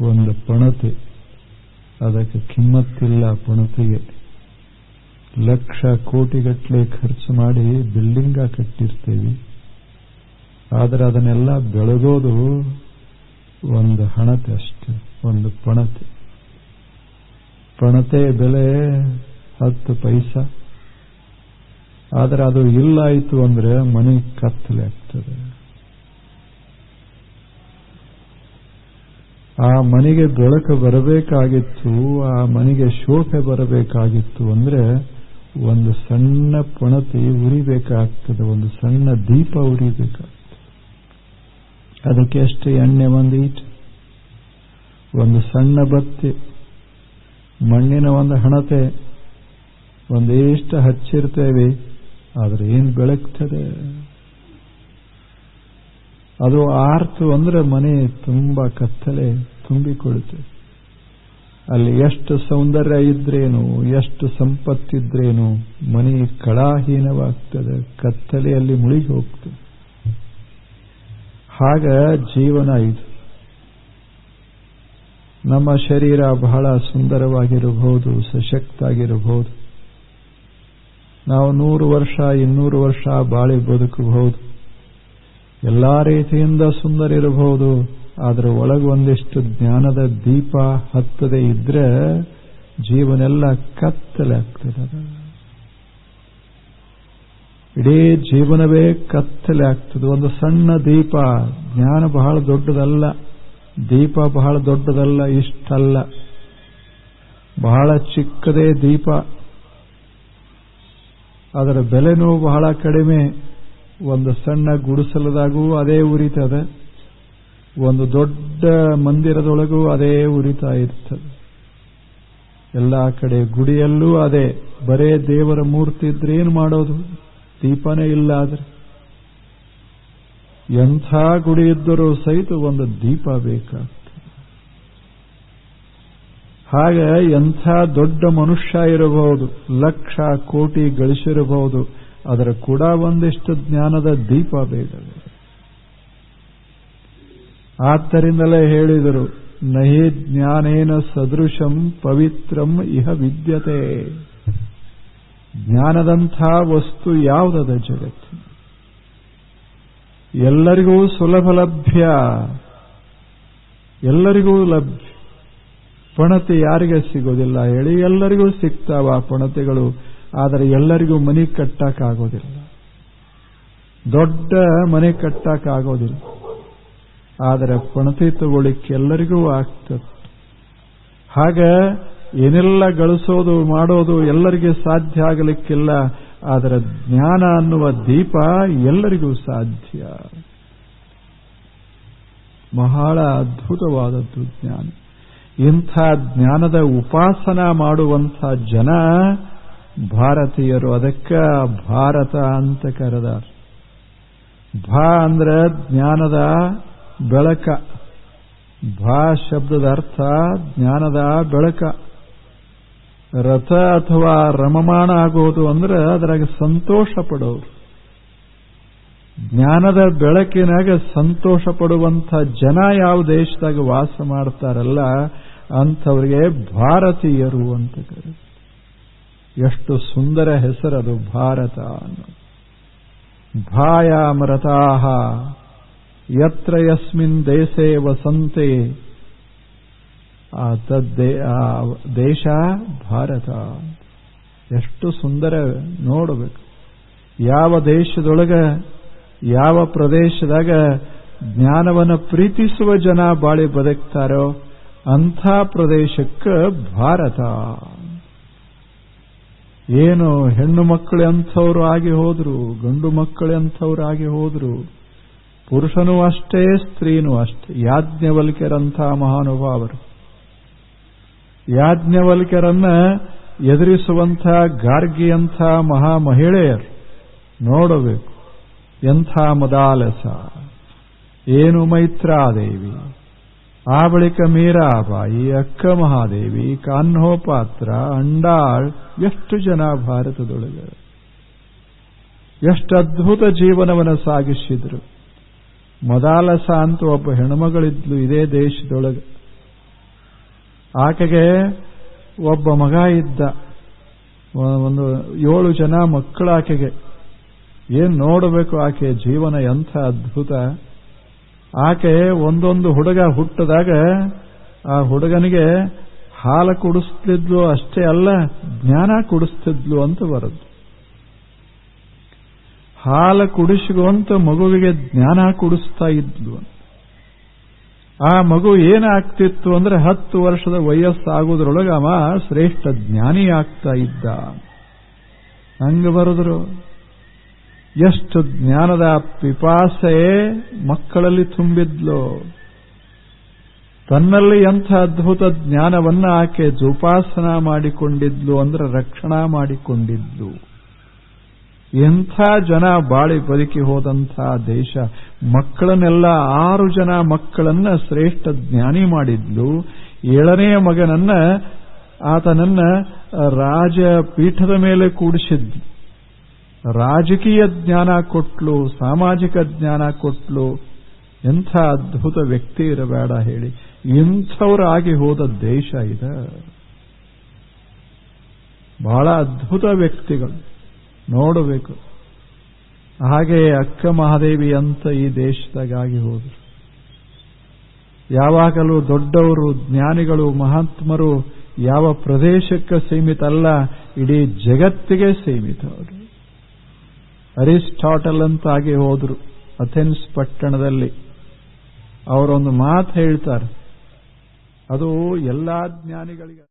ಒಂದು ಪಣತೆ, ಅದಕ್ಕೆ ಕಿಮ್ಮತ್ತಿಲ್ಲ ಪಣತೆಗೆ. ಲಕ್ಷ ಕೋಟಿಗಟ್ಟಲೆ ಖರ್ಚು ಮಾಡಿ ಬಿಲ್ಡಿಂಗ ಕಟ್ಟಿರ್ತೀವಿ. ಆದರೆ ಅದನ್ನೆಲ್ಲ ಬೆಳಗೋದು ಒಂದು ಹಣತೆ ಅಷ್ಟೆ, ಒಂದು ಪಣತೆ. ಪಣತೆ ಬೆಲೆ ಹತ್ತು ಪೈಸ. ಆದರೆ ಅದು ಇಲ್ಲಾಯಿತು ಅಂದರೆ ಮನೆ ಕತ್ತಲೆ ಆಗ್ತದೆ. ಆ ಮನೆಗೆ ಬೆಳಕು ಬರಬೇಕಾಗಿತ್ತು, ಆ ಮನೆಗೆ ಶೋಭೆ ಬರಬೇಕಾಗಿತ್ತು ಅಂದ್ರೆ ಒಂದು ಸಣ್ಣ ಪಣತಿ ಉರಿಬೇಕಾಗ್ತದೆ, ಒಂದು ಸಣ್ಣ ದೀಪ ಉರಿಬೇಕಾಗ್ತದೆ. ಅದಕ್ಕೆ ಎಷ್ಟು ಎಣ್ಣೆ ಒಂದು ಈಟ್, ಒಂದು ಸಣ್ಣ ಬತ್ತಿ, ಮಣ್ಣಿನ ಒಂದು ಹಣತೆ, ಒಂದಿಷ್ಟು ಹಚ್ಚಿರ್ತೇವೆ, ಆದ್ರೆ ಏನು ಬೆಳಗ್ತದೆ? ಅದು ಆರ್ತು ಅಂದ್ರೆ ಮನೆ ತುಂಬಾ ಕತ್ತಲೆ ತುಂಬಿಕೊಳ್ಳುತ್ತೆ. ಅಲ್ಲಿ ಎಷ್ಟು ಸೌಂದರ್ಯ ಇದ್ರೇನು, ಎಷ್ಟು ಸಂಪತ್ತಿದ್ರೇನು, ಮನೆ ಕಳಾಹೀನವಾಗ್ತದೆ, ಕತ್ತಲೆಯಲ್ಲಿ ಮುಳುಗಿ ಹೋಗ್ತದೆ ಹಾಗ ಜೀವನ ಇದು. ನಮ್ಮ ಶರೀರ ಬಹಳ ಸುಂದರವಾಗಿರಬಹುದು ಸಶಕ್ತಾಗಿರಬಹುದು ನಾವು ನೂರು ವರ್ಷ, ಇನ್ನೂರು ವರ್ಷ ಬಾಳಿ ಬದುಕಬಹುದು. ಎಲ್ಲಾ ರೀತಿಯಿಂದ ಸುಂದರ ಇರಬಹುದು, ಆದರೆ ಒಳಗೆ ಒಂದಿಷ್ಟು ಜ್ಞಾನದ ದೀಪ ಹತ್ತದೇ ಇದ್ರೆ ಜೀವನೆಲ್ಲ ಕತ್ತಲೆ ಆಗ್ತದೆ ಇಡೀ ಜೀವನವೇ ಕತ್ತಲೆ ಆಗ್ತದೆ. ಒಂದು ಸಣ್ಣ ದೀಪ, ಜ್ಞಾನ ಬಹಳ ದೊಡ್ಡದಲ್ಲ, ದೀಪ ಬಹಳ ದೊಡ್ಡದಲ್ಲ, ಇಷ್ಟಲ್ಲ. ಬಹಳ ಚಿಕ್ಕದೇ ದೀಪ. ಅದರ ಬೆಲೆನೂ ಬಹಳ ಕಡಿಮೆ. ಒಂದು ಸಣ್ಣ ಗುಡಿಸಲದಾಗೂ ಅದೇ ಉರಿತದೆ. ಒಂದು ದೊಡ್ಡ ಮಂದಿರದೊಳಗೂ ಅದೇ ಉರಿತಾ ಇರ್ತದೆ. ಎಲ್ಲ ಕಡೆ ಗುಡಿಯಲ್ಲೂ ಅದೇ. ಬರೇ ದೇವರ ಮೂರ್ತಿ ಇದ್ರೆ ಏನು ಮಾಡೋದು? ದೀಪನೇ ಇಲ್ಲ ಆದ್ರೆ. ಎಂಥ ಗುಡಿ ಇದ್ದರೂ ಸಹಿತ ಒಂದು ದೀಪ ಬೇಕಾಗ್ತದೆ. ಹಾಗೆ ಎಂಥ ದೊಡ್ಡ ಮನುಷ್ಯ ಇರಬಹುದು, ಲಕ್ಷ ಕೋಟಿ ಗಳಿಸಿರಬಹುದು ಅದರ ಕೂಡ ಒಂದಿಷ್ಟು ಜ್ಞಾನದ ದೀಪ ಬೇಗ ಆದ್ದರಿಂದಲೇ ಹೇಳಿದರು, ನಹಿ ಜ್ಞಾನೇನ ಸದೃಶಂ ಪವಿತ್ರಂ ಇಹ ವಿದ್ಯತೆ. ಜ್ಞಾನದಂಥ ವಸ್ತು ಯಾವುದದ ಜಗತ್ತು? ಎಲ್ಲರಿಗೂ ಸುಲಭ ಲಭ್ಯ, ಎಲ್ಲರಿಗೂ ಲಭ್ಯ. ಪಣತೆ ಯಾರಿಗೆ ಸಿಗೋದಿಲ್ಲ ಹೇಳಿ, ಎಲ್ಲರಿಗೂ ಸಿಗ್ತಾವ ಪಣತೆಗಳು. ಆದರೆ ಎಲ್ಲರಿಗೂ ಮನೆ ಕಟ್ಟಕ್ಕಾಗೋದಿಲ್ಲ. ದೊಡ್ಡ ಮನೆ ಕಟ್ಟಕ್ಕಾಗೋದಿಲ್ಲ. ಆದರೆ ಪಣತಿ ತಗೊಳ್ಳಿಕ್ಕೆ ಎಲ್ಲರಿಗೂ ಆಗ್ತದೆ. ಹಾಗ ಏನೆಲ್ಲ ಗಳಿಸೋದು, ಮಾಡೋದು ಎಲ್ಲರಿಗೆ ಸಾಧ್ಯ ಆಗಲಿಕ್ಕಿಲ್ಲ, ಆದರೆ ಜ್ಞಾನ ಅನ್ನುವ ದೀಪ ಎಲ್ಲರಿಗೂ ಸಾಧ್ಯ. ಬಹಳ ಅದ್ಭುತವಾದದ್ದು ಜ್ಞಾನ. ಇಂಥ ಜ್ಞಾನದ ಉಪಾಸನ ಮಾಡುವಂಥ ಜನ ಭಾರತೀಯರು ಅದಕ್ಕೆ ಭಾರತ ಅಂತ ಕರೆದಾರ. ಭಾ ಅಂದ್ರೆ ಜ್ಞಾನದ ಬೆಳಕ. ಭಾ ಶಬ್ದದ ಅರ್ಥ ಜ್ಞಾನದ ಬೆಳಕ. ರಥ ಅಥವಾ ರಮಮಾಣ ಆಗೋದು ಅಂದ್ರೆ ಅದರಾಗ ಸಂತೋಷ ಪಡೋರು. ಜ್ಞಾನದ ಬೆಳಕಿನಾಗ ಸಂತೋಷ ಪಡುವಂಥ ಜನ ಯಾವ ದೇಶದಾಗ ವಾಸ ಮಾಡ್ತಾರಲ್ಲ, ಅಂಥವ್ರಿಗೆ ಭಾರತೀಯರು ಅಂತ ಕರೆ ಎಷ್ಟು ಸುಂದರ ಹೆಸರದು ಭಾರತ ಭಾಯಾಮರತಾಹ ಯತ್ರ ಯಸ್ಮಿನ್ ದೇಶೇ ವಸಂತೆ. ಆ ತದ್ದೇ ಆ ದೇಶ ಭಾರತ ಎಷ್ಟು ಸುಂದರ ನೋಡಬೇಕು. ಯಾವ ದೇಶದೊಳಗ, ಯಾವ ಪ್ರದೇಶದಾಗ ಜ್ಞಾನವನ್ನು ಪ್ರೀತಿಸುವ ಜನ ಬಾಳಿ ಬದುಕ್ತಾರೋ ಅಂಥ ಪ್ರದೇಶಕ್ಕೆ ಭಾರತ ಏನು ಹೆಣ್ಣು ಮಕ್ಕಳು ಅಂಥವ್ರು ಆಗಿ ಹೋದ್ರು, ಗಂಡು ಮಕ್ಕಳು ಅಂಥವ್ರು ಆಗಿ ಹೋದ್ರು, ಪುರುಷನೂ ಅಷ್ಟೇ, ಸ್ತ್ರೀನೂ ಅಷ್ಟೇ. ಯಾಜ್ಞವಲ್ಕ್ಯರಂಥ ಮಹಾನುಭಾವರು. ಯಾಜ್ಞವಲ್ಕ್ಯರನ್ನ ಎದುರಿಸುವಂಥ, ಗಾರ್ಗಿಯಂಥ ಮಹಾ ಮಹಿಳೆಯರು ನೋಡಬೇಕು. ಎಂಥ ಮದಾಲಸ. ಏನು ಮೈತ್ರಾದೇವಿ. ಆ ಬಳಿಕ ಮೀರಾಬಾಯಿ ಅಕ್ಕ ಮಹಾದೇವಿ ಕಾನ್ಹೋಪಾತ್ರ ಅಂಡಾಳ್, ಎಷ್ಟು ಜನ ಭಾರತದೊಳಗೆ? ಎಷ್ಟು ಅದ್ಭುತ ಜೀವನವನ್ನು ಸಾಗಿಸಿದ್ರು. ಮೊದಾಲಸ ಅಂತ ಒಬ್ಬ ಹೆಣ್ಮಗಳಿದ್ಲು ಇದೇ ದೇಶದೊಳಗೆ. ಆಕೆಗೆ ಒಬ್ಬ ಮಗ ಇದ್ದ. ಒಂದು ಏಳು ಜನ ಮಕ್ಕಳು ಆಕೆಗೆ ಏನ್ ನೋಡಬೇಕು ಆಕೆಯ ಜೀವನ ಎಂಥ ಅದ್ಭುತ. ಆಕೆ ಒಂದೊಂದು ಹುಡುಗ ಹುಟ್ಟದಾಗ ಆ ಹುಡುಗನಿಗೆ ಹಾಲು ಕುಡಿಸ್ತಿದ್ಲು ಅಷ್ಟೇ ಅಲ್ಲ, ಜ್ಞಾನ ಕುಡಿಸ್ತಿದ್ಲು ಅಂತ ಬರದು. ಹಾಲು ಕುಡಿಸುವಂತ ಮಗುವಿಗೆ ಜ್ಞಾನ ಕುಡಿಸ್ತಾ ಇದ್ಲು ಆ ಮಗು ಏನಾಗ್ತಿತ್ತು ಅಂದ್ರೆ ಹತ್ತು ವರ್ಷದ ವಯಸ್ಸಾಗುವುದರೊಳಗೆ ಅವ ಶ್ರೇಷ್ಠ ಜ್ಞಾನಿ ಆಗ್ತಾ ಇದ್ದ ಹಂಗ ಬರೆದ್ರು. ಎಷ್ಟು ಜ್ಞಾನದ ಪಿಪಾಸೆ ಮಕ್ಕಳಲ್ಲಿ ತುಂಬಿದ್ಲು. ತನ್ನಲ್ಲಿ ಎಂಥ ಅದ್ಭುತ ಜ್ಞಾನವನ್ನ ಆಕೆ ಜೋಪಾಸನ ಮಾಡಿಕೊಂಡಿದ್ಲು ಅಂದ್ರೆ ರಕ್ಷಣಾ ಮಾಡಿಕೊಂಡಿದ್ಲು. ಎಂಥ ಜನ ಬಾಳಿ ಬದುಕಿ ಹೋದಂಥ ದೇಶ. ಮಕ್ಕಳನ್ನೆಲ್ಲ ಆರು ಜನ ಮಕ್ಕಳನ್ನ ಶ್ರೇಷ್ಠ ಜ್ಞಾನಿ ಮಾಡಿದ್ಲು. ಏಳನೆಯ ಮಗನನ್ನ ಆತನನ್ನ ರಾಜ ಪೀಠದ ಮೇಲೆ ಕೂಡಿಸಿದ್ಲು. ರಾಜಕೀಯ ಜ್ಞಾನ ಕೊಟ್ಲು, ಸಾಮಾಜಿಕ ಜ್ಞಾನ ಕೊಟ್ಲು, ಎಂಥ ಅದ್ಭುತ ವ್ಯಕ್ತಿ ಇರಬೇಡ ಹೇಳಿ. ಇಂಥವರಾಗಿ ಹೋದ ದೇಶ ಇದ. ಬಹಳ ಅದ್ಭುತ ವ್ಯಕ್ತಿಗಳು. ನೋಡಬೇಕು. ಹಾಗೆ ಅಕ್ಕ ಮಹಾದೇವಿ ಅಂತ ಈ ದೇಶದಾಗಾಗಿ ಹೋದರು. ಯಾವಾಗಲೂ ದೊಡ್ಡವರು, ಜ್ಞಾನಿಗಳು, ಮಹಾತ್ಮರು ಯಾವ ಪ್ರದೇಶಕ್ಕೆ ಸೀಮಿತ ಅಲ್ಲ, ಇಡೀ ಜಗತ್ತಿಗೆ ಸೀಮಿತ ಅವರು. ಅರಿಸ್ಟಾಟಲ್ ಅಂತಾಗಿ ಹೋದ್ರು ಅಥೆನ್ಸ್ ಪಟ್ಟಣದಲ್ಲಿ. ಅವರೊಂದು ಮಾತು ಹೇಳ್ತಾರೆ ಅದು ಎಲ್ಲಾ ಜ್ಞಾನಿಗಳಿಗೆ